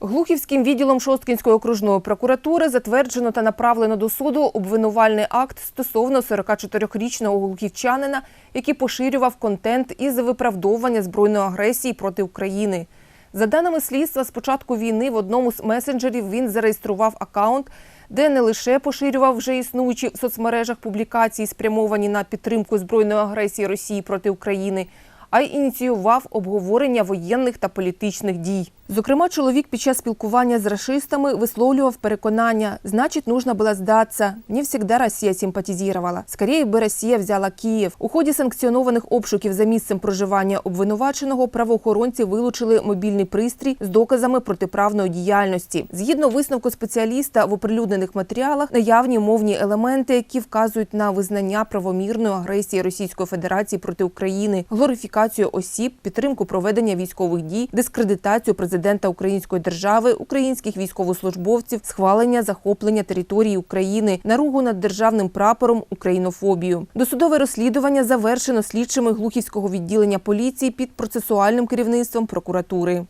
Глухівським відділом Шосткінської окружної прокуратури затверджено та направлено до суду обвинувальний акт стосовно 44-річного глухівчанина, який поширював контент із виправдовування збройної агресії проти України. За даними слідства, з початку війни в одному з месенджерів він зареєстрував акаунт, де не лише поширював вже існуючі в соцмережах публікації, спрямовані на підтримку збройної агресії Росії проти України, а й ініціював обговорення воєнних та політичних дій. Зокрема, чоловік під час спілкування з рашистами висловлював переконання, значить, нужно було здатися. Не всегда Росія симпатизувала. Скоріше би Росія взяла Київ. У ході санкціонованих обшуків за місцем проживання обвинуваченого правоохоронці вилучили мобільний пристрій з доказами протиправної діяльності. Згідно висновку спеціаліста в оприлюднених матеріалах, наявні мовні елементи, які вказують на визнання правомірної агресії Російської Федерації проти України, глорифікацію осіб, підтримку проведення військових дій, дискредитацію президента Української держави, українських військовослужбовців, схвалення захоплення території України, наругу над державним прапором, українофобію. Досудове розслідування завершено слідчими Глухівського відділення поліції під процесуальним керівництвом прокуратури.